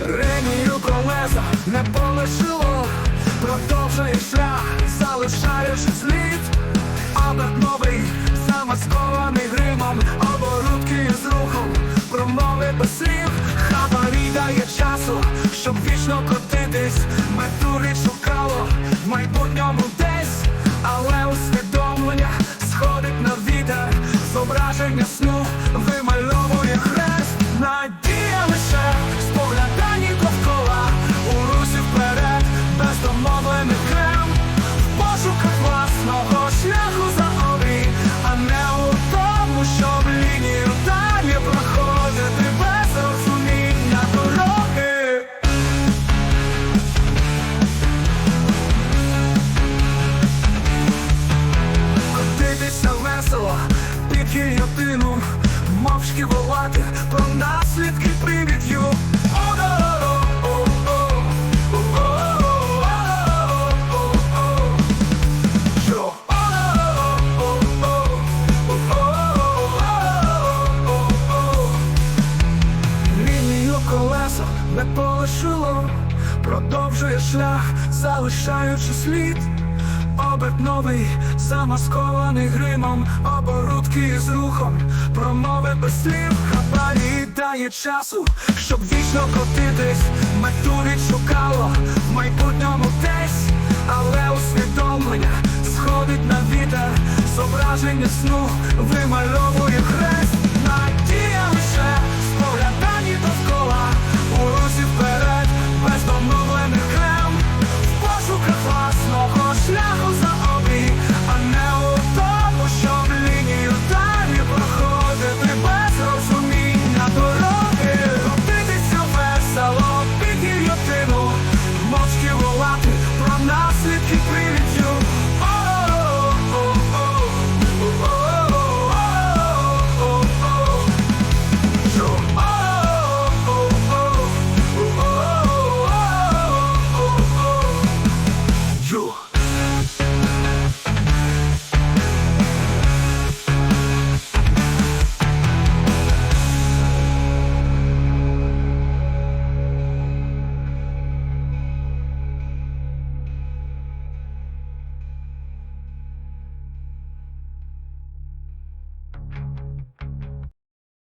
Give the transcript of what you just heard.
Лінію колеса не полишило, продовжує шлях, залишаючи слід. Оберт новий, замаскований гримом, оборудки з рухом, промови без слів, хабарі дає часу, щоб вічно котитись, мету шукало в майбутньому десь, але усвідомлення сходить на вітер, зображення сну вимальовує хрест, Мовчки волати про наслідки? Лінію колеса не полишило, продовжує шлях, залишаючи слід. Оберт новий, замаскований гримом, оборудки з рухом, промови без слів, хабарі дає часу, щоб вічно котитись, мету відшукало в майбутньому десь, але усвідомлення сходить на вітер, зображення сну вимальовує хрест.